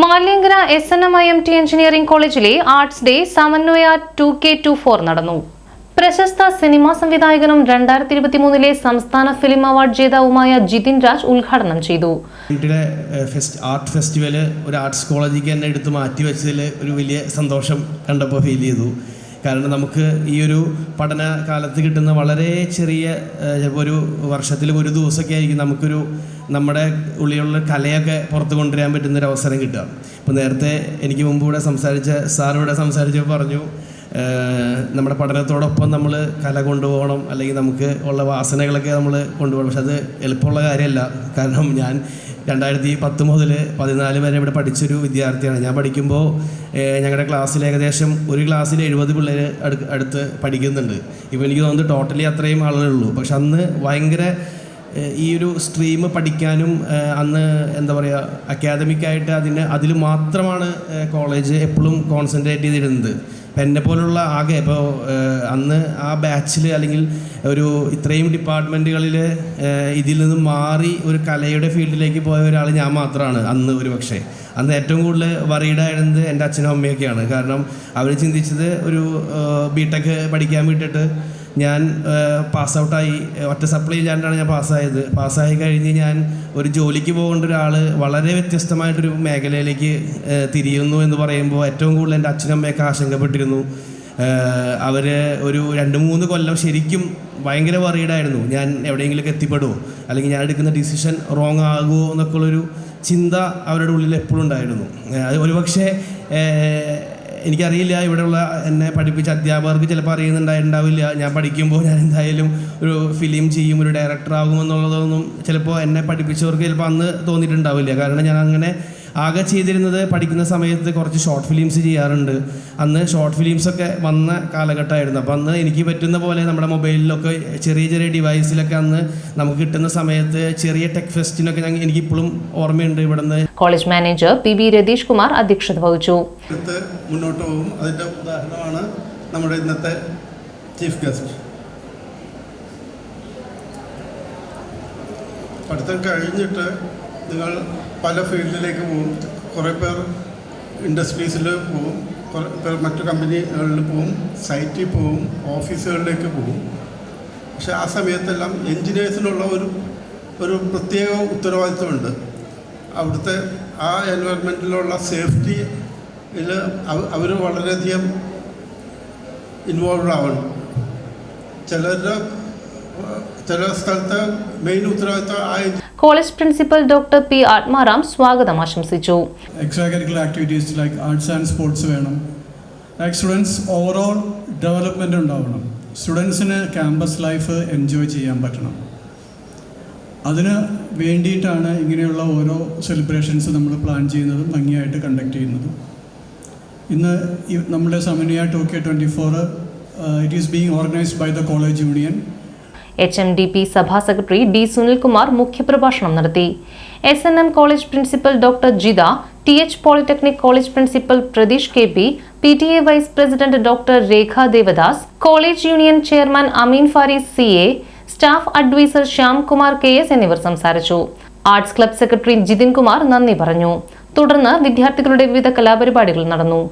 Maliankara S N M I M T engineering കോളേജിലെ arts day Samanvaya two K two four നടന്നു. പ്രശസ്ത സിനിമാ സംവിധായകനും രണ്ടായിരത്തി ഇരുപത്തി മൂന്നിലെ സംസ്ഥാന ഫിലിം അവാർഡ് ജേതാവുമായ ജിതിൻ രാജ് ഉദ്ഘാടനം ചെയ്തു. ആർട്ട് ഫെസ്റ്റിവൽ ഒരു ആർട്സ് കോളേജിലേക്ക് തന്നെ എടുത്ത് മാറ്റി വെച്ചതിൽ ഒരു വലിയ സന്തോഷം കണ്ടപ്പോൾ ഫീൽ ചെയ്തു. കാരണം നമുക്ക് ഈ ഒരു പഠന കാലത്ത് കിട്ടുന്ന വളരെ ചെറിയ ഒരു വർഷത്തിൽ ഒരു ദിവസമൊക്കെ ആയിരിക്കും നമുക്കൊരു നമ്മുടെ ഉള്ളിലുള്ള കലയൊക്കെ പുറത്ത് കൊണ്ടുവരാൻ പറ്റുന്ന ഒരു അവസരം കിട്ടുക. ഇപ്പോൾ നേരത്തെ എനിക്ക് മുമ്പ് ഇവിടെ സംസാരിച്ച സാർ ഇവിടെ സംസാരിച്ചപ്പോൾ പറഞ്ഞു നമ്മുടെ പഠനത്തോടൊപ്പം നമ്മൾ കല കൊണ്ടുപോകണം അല്ലെങ്കിൽ നമുക്ക് ഉള്ള വാസനകളൊക്കെ നമ്മൾ കൊണ്ടുപോകണം. പക്ഷെ അത് എളുപ്പമുള്ള കാര്യമല്ല. കാരണം ഞാൻ രണ്ടായിരത്തി പത്ത് മുതൽ പതിനാല് വരെ ഇവിടെ പഠിച്ചൊരു വിദ്യാർത്ഥിയാണ്. ഞാൻ പഠിക്കുമ്പോൾ ഞങ്ങളുടെ ക്ലാസ്സിൽ ഏകദേശം ഒരു ക്ലാസ്സിൽ എഴുപത് പിള്ളേർ അടുത്ത് പഠിക്കുന്നുണ്ട്. ഇപ്പോൾ എനിക്ക് തോന്നുന്നത് ടോട്ടലി അത്രയും ആളുകളേ ഉള്ളൂ. പക്ഷെ അന്ന് ഭയങ്കര ഈ ഒരു സ്ട്രീം പഠിക്കാനും അന്ന് എന്താ പറയുക അക്കാദമിക്കായിട്ട് അതിന് അതിൽ മാത്രമാണ് കോളേജ് എപ്പോഴും കോൺസെൻട്രേറ്റ് ചെയ്തിരുന്നത്. അപ്പം എന്നെ പോലുള്ള ആകെ ഇപ്പോൾ അന്ന് ആ ബാച്ചിൽ അല്ലെങ്കിൽ ഒരു ഇത്രയും ഡിപ്പാർട്ട്മെന്റുകളിൽ ഇതിൽ നിന്ന് മാറി ഒരു കലയുടെ ഫീൽഡിലേക്ക് പോയ ഒരാൾ ഞാൻ മാത്രമാണ് അന്ന് ഒരു പക്ഷേ അന്ന് ഏറ്റവും കൂടുതൽ വറീഡായിരുന്നത് എന്റെ അച്ഛനും അമ്മയൊക്കെയാണ്. കാരണം അവർ ചിന്തിച്ചത് ഒരു ബി ടെക് പഠിക്കാൻ വിട്ടിട്ട് ഞാൻ പാസ് ഔട്ടായി ഒറ്റ സപ്ലൈ ഇല്ലാണ്ടാണ് ഞാൻ പാസ്സായത് പാസ്സായി കഴിഞ്ഞ് ഞാൻ ഒരു ജോലിക്ക് പോകേണ്ട ഒരാൾ വളരെ വ്യത്യസ്തമായിട്ടൊരു മേഖലയിലേക്ക് തിരിയുന്നു എന്ന് പറയുമ്പോൾ ഏറ്റവും കൂടുതൽ എന്റെ അച്ഛനും അമ്മയൊക്കെ ആശങ്കപ്പെട്ടിരുന്നു. അവർ ഒരു രണ്ട് മൂന്ന് കൊല്ലം ശരിക്കും ഭയങ്കര വറീഡായിരുന്നു ഞാൻ എവിടെയെങ്കിലുമൊക്കെ എത്തിപ്പെടുമോ അല്ലെങ്കിൽ ഞാൻ എടുക്കുന്ന ഡിസിഷൻ റോങ് ആകുമോ എന്നൊക്കെ ഉള്ളൊരു ചിന്ത അവരുടെ ഉള്ളിൽ എപ്പോഴും ഉണ്ടായിരുന്നു. അത് ഒരുപക്ഷെ എനിക്കറിയില്ല ഇവിടെയുള്ള എന്നെ പഠിപ്പിച്ച അധ്യാപകർക്ക് ചിലപ്പോൾ അറിയുന്നുണ്ടായിട്ടുണ്ടാവില്ല. ഞാൻ പഠിക്കുമ്പോൾ ഞാൻ എന്തായാലും ഒരു ഫിലിം ചെയ്യും ഒരു ഡയറക്ടർ ആകുമെന്നുള്ളതൊന്നും ചിലപ്പോൾ എന്നെ പഠിപ്പിച്ചവർക്ക് ചിലപ്പോൾ അന്ന് തോന്നിയിട്ടുണ്ടാവില്ല. കാരണം ഞാൻ അങ്ങനെ ആകെ ചെയ്തിരുന്നത് പഠിക്കുന്ന സമയത്ത് കുറച്ച് ഷോർട്ട് ഫിലിംസ് ചെയ്യാറുണ്ട്. അന്ന് ഷോർട്ട് ഫിലിംസൊക്കെ വന്ന കാലഘട്ടമായിരുന്നു. അപ്പോൾ അന്ന് എനിക്ക് പറ്റുന്ന പോലെ നമ്മുടെ മൊബൈലിലൊക്കെ ചെറിയ ചെറിയ ഡിവൈസിലൊക്കെ അന്ന് നമുക്ക് കിട്ടുന്ന സമയത്ത് ചെറിയ ടെക് ഫെസ്റ്റിനൊക്കെ ഞങ്ങൾ എനിക്കിപ്പോഴും ഓർമ്മയുണ്ട് ഇവിടെ നിന്ന് college manager P B Ratheesh Kumar അധ്യക്ഷത വഹിച്ചു. മുന്നോട്ട് പോകും അതിന്റെ ഉദാഹരണമാണ് നമ്മുടെ ഇന്നത്തെ ചീഫ് ഗസ്റ്റ് പഠിത്തം കഴിഞ്ഞിട്ട് നിങ്ങൾ പല ഫീൽഡിലേക്ക് പോകും കുറേ പേർ ഇൻഡസ്ട്രീസിൽ പേർ മറ്റു കമ്പനികളിൽ പോകും സൈറ്റിൽ പോകും ഓഫീസുകളിലേക്ക് പോകും പക്ഷേ ആ സമയത്തെല്ലാം എൻജിനീയേഴ്സിനുള്ള ഒരു ഒരു പ്രത്യേക ഉത്തരവാദിത്വമുണ്ട്. അവിടുത്തെ ആ എൻവയൺമെന്റിലുള്ള സേഫ്റ്റിയിൽ അവർ വളരെയധികം ഇൻവോൾവ് ആവണം. ചിലരുടെ ചില സ്ഥലത്ത് മെയിൻ ഉത്തരവാദിത്വം ആ college principal doctor P Athmaram സ്വാഗതം ആശംസിച്ചു. Extra curricular activities like arts and sports വേണം. ലൈക്ക് സ്റ്റുഡൻസ് ഓവറോൾ ഡെവലപ്മെന്റ് ഉണ്ടാവണം. സ്റ്റുഡൻസിന് ക്യാമ്പസ് ലൈഫ് എൻജോയ് ചെയ്യാൻ പറ്റണം. അതിന് വേണ്ടിയിട്ടാണ് ഇങ്ങനെയുള്ള ഓരോ സെലിബ്രേഷൻസ് നമ്മൾ പ്ലാൻ ചെയ്യുന്നതും ഭംഗിയായിട്ട് കണ്ടക്ട് ചെയ്യുന്നതും. ഇന്ന് നമ്മുടെ Samanwaya two K twenty four it is being organised by the college union H M D P Sabha secretary D Sunilkumar മുഖ്യപ്രഭാഷണം നടത്തി S N M college principal doctor Jitha T H polytechnic college principal Pratheesh K P P T A vice president doctor Rekha Devadas college union chairman Ameen Faris C A staff advisor Shyamkumar K S എന്നിവർ സംസാരിച്ചു. Arts club secretary Jithin Kumar നന്ദി പറഞ്ഞു. തുടർന്ന് വിദ്യാർത്ഥികളുടെ വിവിധ കലാപരിപാടികൾ നടന്നു.